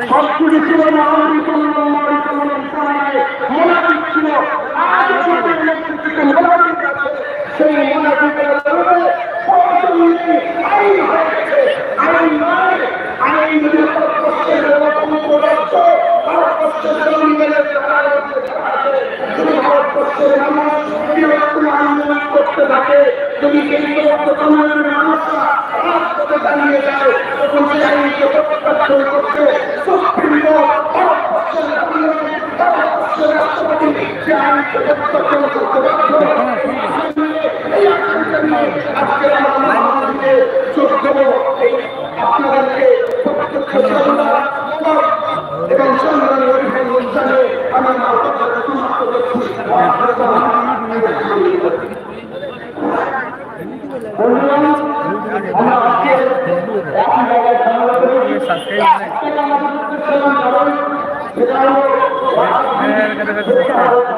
সবকিছু ছিল না আমি মোনাফিক ছিল আজ আমাদের নেতৃত্বে মোনাফিক আছে সেই মোনাফিকের বিরুদ্ধে আইন হয়েছে আইন নয় আইন যদি ভারতবর্ষের রাজ্য ভারতবর্ষের জঙ্গলের যদি ভারতবর্ষের মানুষ বৃহত্তম আন্দোলন করতে থাকে যদি কেন্দ্রবদ্ধ কমিউনের মানুষরা রাজপথে দাঁড়িয়ে যায় তখন সেই আইনকে প্রত্যাখ্যান করতে সুপ্রিম কোর্ট ভারতবর্ষের আন্দোলন ভারতবর্ষের রাষ্ট্রপতি সে আইনকে প্রত্যাখ্যান করতে বাধ্য এই আইনটা নিয়ে আজকের আমরা মহামারীতে যোগ দেবো এই আপনাদেরকে প্রত্যক্ষ সরকার এবং সংগ্রামী আমার আমরা আজকে একই জায়গায় ঝামেলা করেছি সেটা আমাদের সেটা হলো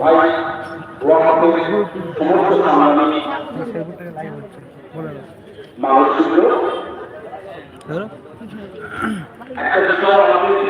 ভাই ও আমাদের সমস্ত সামনে মানুষ ছিল একটা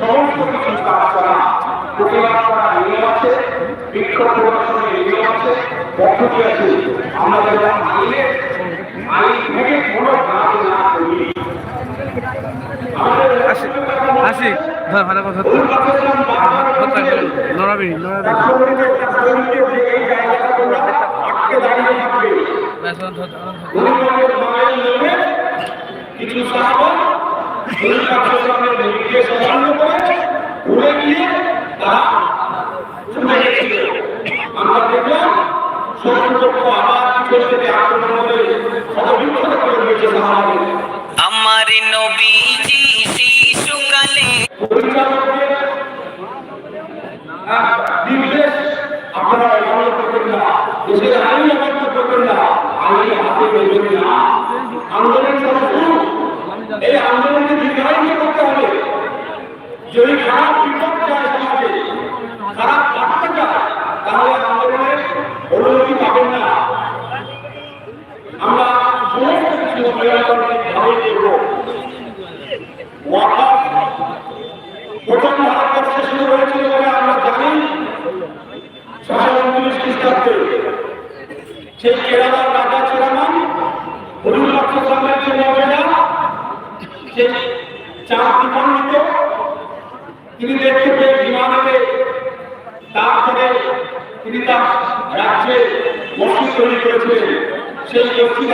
সমস্ত কিছু কাজ করা প্রতিবাদ করা নিয়ম আছে বিক্ষোভ প্রদর্শনের নিয়ম আছে পদ্ধতি আছে। আমরা যেন আইনে আইন থেকে কোনো কাজ না করি আমাদের আসি ভালো কথা। ধর লড়াবি লড়াবি। রাষ্ট্রপতিদের রাষ্ট্রপতিদের যে এই জায়গাগুলো আটকে দাঁড়িয়ে থাকবে। ব্যাস ধর ধর ধর। গুরুদেবের মায়ের নামে কিছু দুর্গাপ্রসাদের নির্দেশ অমান্য করে ঘুরে গিয়ে তারা ছুটে গেছিল আমরা নবীজি শিশুকালে আপনারা করবেন না দেশের আইন অমান্য করবেন না হাতে নেবেন আন্দোলন করা শুরু এই আন্দোলনকে দীর্ঘায়িত করতে হবে। যদি খারাপ বিপদ যায় সমাজে, খারাপ বার্তা যায়, তাহলে আন্দোলনের অনুমতি পাবেন না আমরা সমস্ত কিছু ভাবে দেখব ওয়াকাফ প্রথম ভারতবর্ষে শুরু হয়েছিল বলে আমরা জানি ছশো উনত্রিশ খ্রিস্টাব্দে সেই কেরালার রাজা চেরামান হরিউল্লাহ সালামের যে মর্যাদা সে চার দ্বিখণ্ডিত তিনি দেখতে পেয়ে বিমানে তারপরে তিনি তার রাজ্যে মসজিদ তৈরি করেছিলেন সেই মসজিদ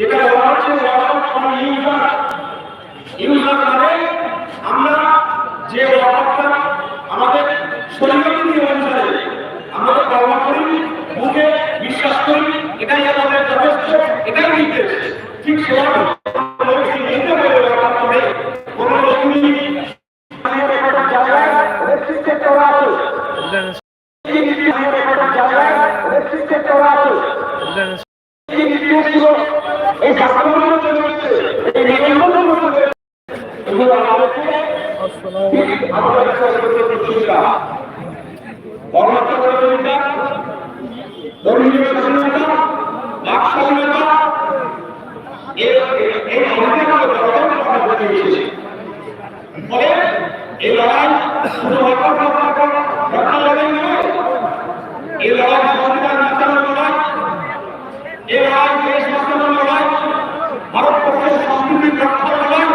যেটা বলা হচ্ছে ওয়াকাফ ফর ইউজার। ইউজার মানে আমরা যে ওয়াকাফটা আমাদের শরীরের নিয়ে অনুসারে আমাদের কর্ম করি, বুকে বিশ্বাস করি, এটাই আমাদের যথেষ্ট, এটাই নির্দেশ। ঠিক সেবা মানুষকে নিতে হবে ব্যাপার করে কোনো রকমই জায়গায় রেস্ট্রিক্টেড করা আছে জায়গায় রেস্ট্রিক্টেড করা আছে এই নির্দেশগুলো এই শাসনগুলো চলে হচ্ছে এই নিয়মগুলো চলে এগুলো আমাদেরকে আমাদের কাছে প্রতিষ্ঠা কর্মরত প্রতিযোগিতা ধর্মীয় স্বাধীনতা বাক স্বাধীনতা এর এই লড়াই শুধু এই লড়াই সংবিধান বাঁচানোর লড়াই এই লড়াই দেশ বাঁচানোর লড়াই ভারতবর্ষের সংস্কৃতি রক্ষার লড়াই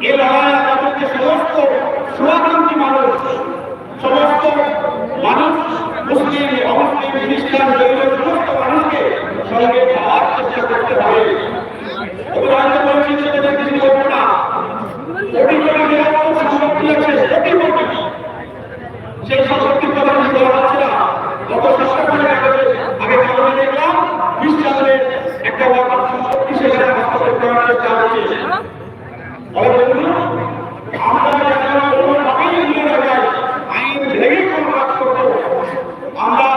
এই লড়াই আমাদেরকে সমস্ত শুভাকাঙ্ক্ষী মানুষ সমস্ত মানুষ মুসলিম অমুসলিম খ্রিস্টান জৈন সমস্ত মানুষকে সঙ্গে পাওয়ার চেষ্টা করতে হবে অভিযান বলছি সেটা কিছু বলব না কোটি কোটি নিরাপত্তা সম্পত্তি আছে কোটি কোটি সেই সম্পত্তির কথা কিছু বলা হচ্ছে না গত সপ্তাহে আগে আগে খবরে দেখলাম খ্রিস্টানদের একটা ওয়াকার সম্পত্তি সেখানে হস্তক্ষেপ করার চেষ্টা হচ্ছে ফলে বন্ধু আমরা যাতে কোনোভাবেই এগিয়ে না যাই আইন ভেঙে কোনো কাজ করব আমরা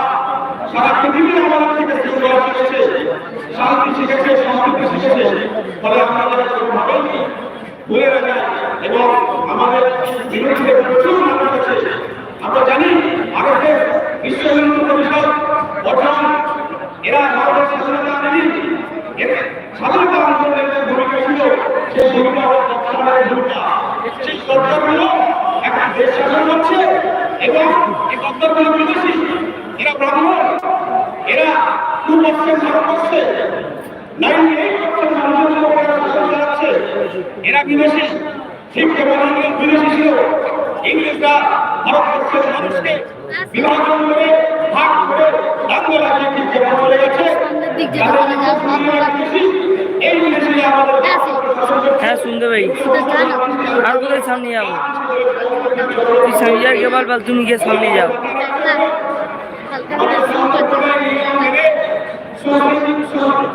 সারা পৃথিবী আমাদের থেকে শৃঙ্খলা শিখেছে শান্তি শিখেছে, সংস্কৃতি শিখেছে। ফলে আমরা যাতে কোনোভাবেই ভুলে না যাই এবং আমাদের বিরুদ্ধে প্রচুর আমরা জানি ভারতের বিশ্ব পরিষদ গঠন এরা ভারতের স্বাধীনতা আনেনি। স্বাধীনতা আন্দোলনের যে ভূমিকা ছিল, সেই ভূমিকা হল বর্তমানের ভূমিকা। সেই সরকারগুলো একটা দেশ শাসন করছে এবং এই গদ্দারগুলো বিদেশি, এরা ব্রাহ্মণ। টু পার্সেন্ট ভারতবর্ষে নাইনটি এইট পার্সেন্ট মানুষের উপরে শাসন এরা বিদেশি ঠিক যেমন ইংরেজ বিদেশি ছিল। ইংরেজরা ভারতবর্ষের মানুষকে বিভাজন করে ভাগ করে দাঙ্গ লাগিয়ে ঠিক যেমন চলে গেছে। দিক দিয়ে চলে যাও, সব ওরা বিদেশি, এই বিদেশি আমাদের করছে। হ্যাঁ শুনতে পাই। ওটা জানো? আর কোথায় সামনে যাব তুই সামনে যা কেবল বল তুমি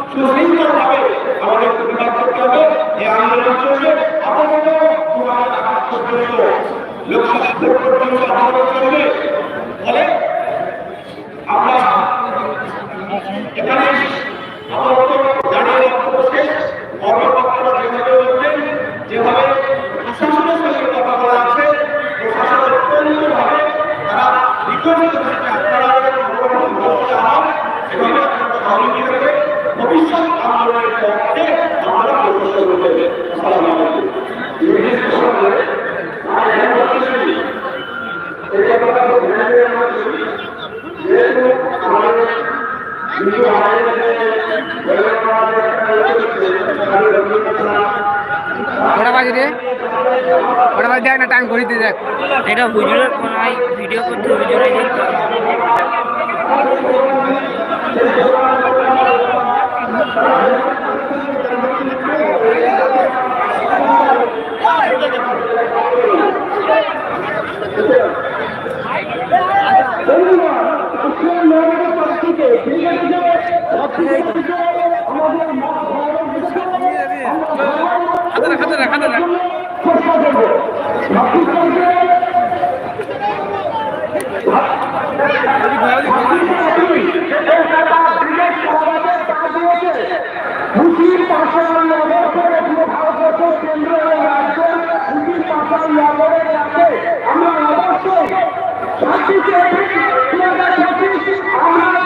সুশৃঙ্খলভাবে আমাদের প্রতিবাদ করতে হবে এই আন্দোলন চলবে আপাতত তোমার আঘাত পর্যন্ত লোকসভা ভোট পর্যন্ত আন্দোলন চলবে ফলে আমরা এখানে আপাতত দাঁড়িয়ে বক্তব্য শেষ কর্মকর্তারা যেভাবে বলছেন যেভাবে প্রশাসনের সঙ্গে কথা বলা আছে প্রশাসন অত্যন্তভাবে তারা বিকশিত হচ্ছে আপনারা চালান এভাবে আপনারা সহযোগী করে ভবিষ্যৎ আন্দোলনের পক্ষে আমরা প্রদর্শন করতে হবে আসসালামু আলাইকুম নির্দিষ্ট সময়ে আর ধ্যান রাখতে এই কথাটা ধ্যান দিয়ে আমরা চলি। যেহেতু আমাদের হিন্দু ভাইদের বেলার একটা রয়েছে, তাদের রবীন্দ্রনাথ কটা বাজে রে কটা বাজে দেখ না টাইম ঘড়িতে দেখ এটা হুজুরের আই ভিডিও করতে হুজুরে দেখতে হবে। হাতে রাখ হাতে রাখ হাতে রাখ মুসলিম পাশাল নগর পুরো ভারতবর্ষ কেন্দ্র এবং রাজ্য মুসলিম পাশাল নগরের আমরা অবশ্যই আমরা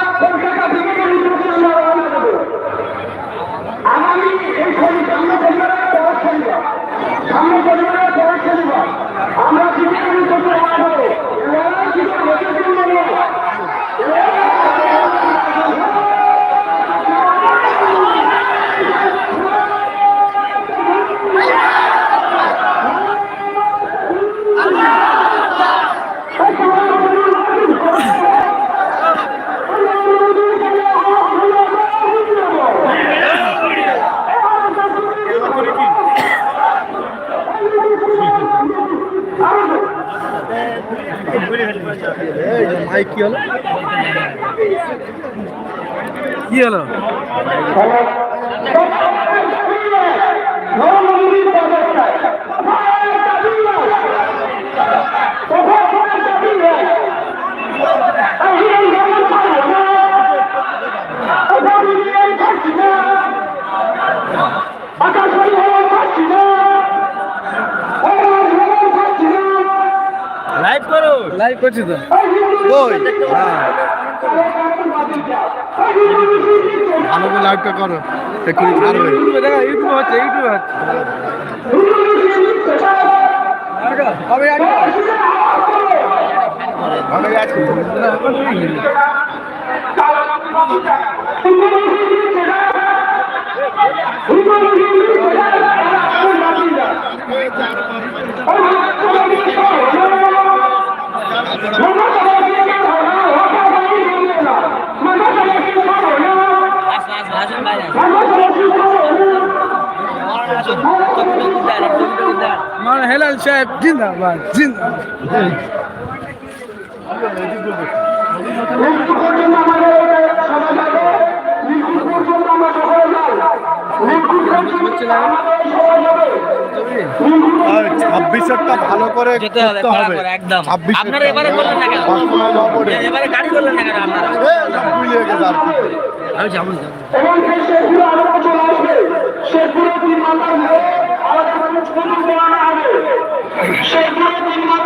কি হলো? কি হলো? লাইভ করো। লাইভ করছি তো। কই? ভালো করে লাইভটা করো। এক্ষুনি ছাড়বে ইউটিউবে দেখা ইউটিউবে হচ্ছে ইউটিউবে হচ্ছে মানে হেলাল সাহেব জিন্দাবাদ জিন্দাবাদ ছাব্বিশেরটা ভালো করে যেতে হবে করতে হবে একদম। 26 আপনারা এবারে করলেন না কেন? এবারে গাড়ি করলেন না কেন আপনারা। আমি যাব যাব শেখপুরে তিন মাতার হয়ে আমাদের মানুষ কুটুম করানো হবে। শেখপুরে তিন মাতার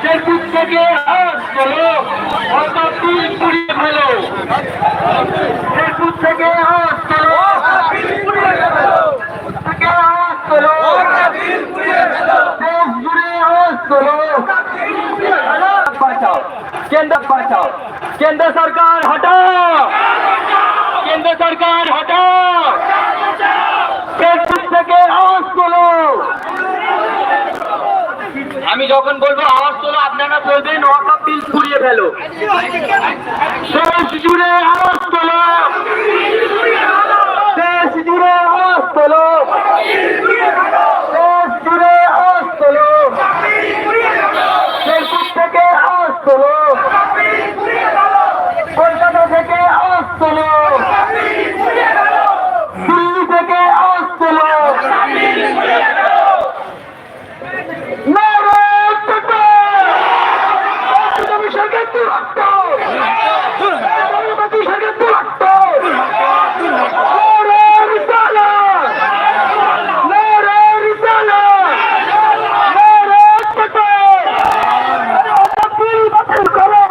ফেসবুক থেকে আজ করো অত তিল পুড়িয়ে ফেলো ফেসবুক থেকে আজ করো আজ করো কেন্দ্র বাঁচাও কেন্দ্র সরকার হটাও। কেন্দ্র সরকার হটাও। ফেসবুক থেকে আওয়াজ করো আমি যখন বলব আওয়াজ তোলো, আপনারা বলবেন ওয়াকাপ বিল ফুরিয়ে ফেলো। দেশ জুড়ে আওয়াজ তোলো। দেশ জুড়ে আওয়াজ তোলো। দেশ জুড়ে আওয়াজ তোলো। ফেসবুক থেকে আওয়াজ কলকাতা থেকে আওয়াজ তোলো। থেকে আওয়াজ তোলো বাতিল করো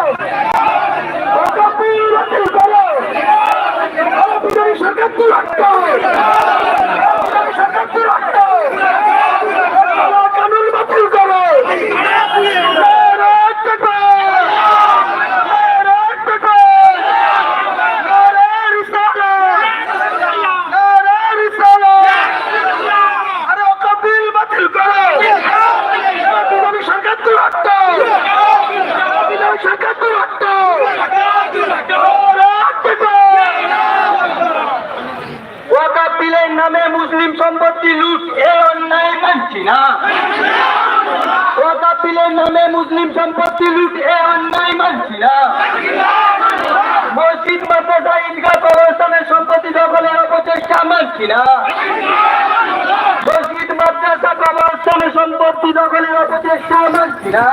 বিলের নামে মুসলিম সম্পত্তি লুট এ অন্যায় মানছি না ওয়াকাফ বিলের নামে মুসলিম সম্পত্তি লুট এ অন্যায় মানছি না মসজিদ মাদ্রাসা ঈদগাহ কবরস্থানের সম্পত্তি দখলের অপচেষ্টা মানছি না মসজিদ মাদ্রাসা কবরস্থানের সম্পত্তি দখলের অপচেষ্টা মানছি না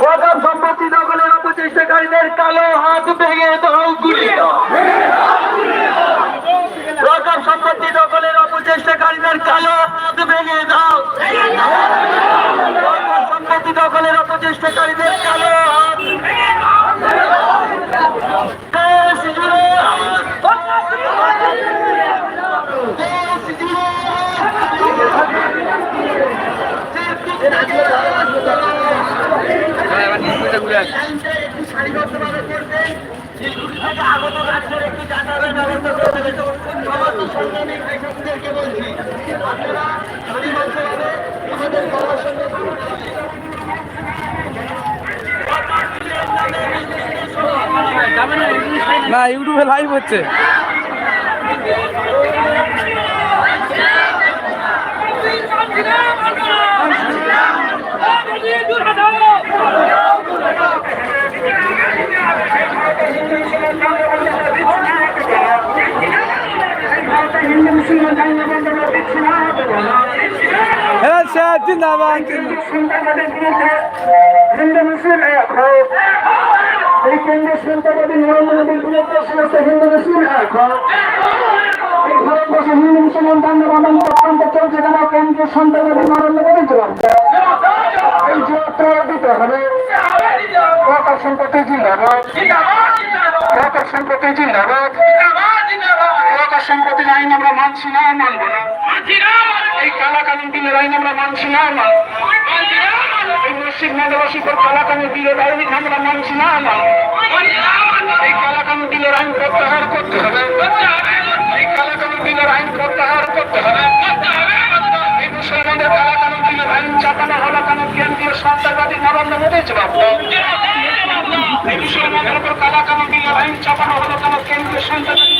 ওয়াকাফ সম্পত্তি দখলের অপচেষ্টাকারীদের কালো হাত ভেঙে দাও গুলি দাও ওয়াকাফ সম্পত্তি দখলের অপচেষ্টাকারীদের কালো হাত ভেঙে দাও ওয়াকাফ সম্পত্তি দখলের অপচেষ্টাকারীদের কালো হাত দেশ জুড়ে দেশ জুড়ে সারিবদ্ধভাবে করবেন শিলগুড়ি থেকে আগত রাজ্যের একটি যাতায়াতের ব্যবস্থা করে দেবে সমস্ত সংগ্রামী কৃষকদেরকে বলছি আপনারা সারিবদ্ধভাবে আমাদের গলার সঙ্গে না ইউটিউবে লাইভ হচ্ছে। জিন্দাবাদ হিন্দু মুসলিম এক হোক এই কেন্দ্রীয় সন্ত্রাসবাদী নরেন্দ্র মোদীর বিরুদ্ধে সমস্ত হিন্দু মুসলিম। এই ভারতবর্ষে হিন্দু মুসলমান বান্ধব আনন্দ অত্যন্ত চলছে কেন? কেন্দ্রীয় সন্ত্রাসবাদী নরেন্দ্র মোদী জবাব। এই যাত্রা দিতে হবে ওয়াকার সম্পত্তি জিন্দাবাদ। ওয়াকার সম্পত্তি জিন্দাবাদ। ওয়াকার সম্পত্তির আইন আমরা মানছি না, মানব না। এই কালাকানুন বিলের আইন আমরা মানছি না, মানব এই মসজিদ মাদ্রাসী পর কালাকানুন বিলের আইন আমরা। মানছি না এই আইন করতে হবে। এই কালাকানুন বিলের আইন প্রত্যাহার করতে হবে। এই কালাকানুন বিলের আইন চাপানো হলো কেন? কেন্দ্রীয় সন্ত্রাসবাদী। এই বিলের আইন চাপানো হলো কেন? কেন্দ্রীয় সন্ত্রাসবাদী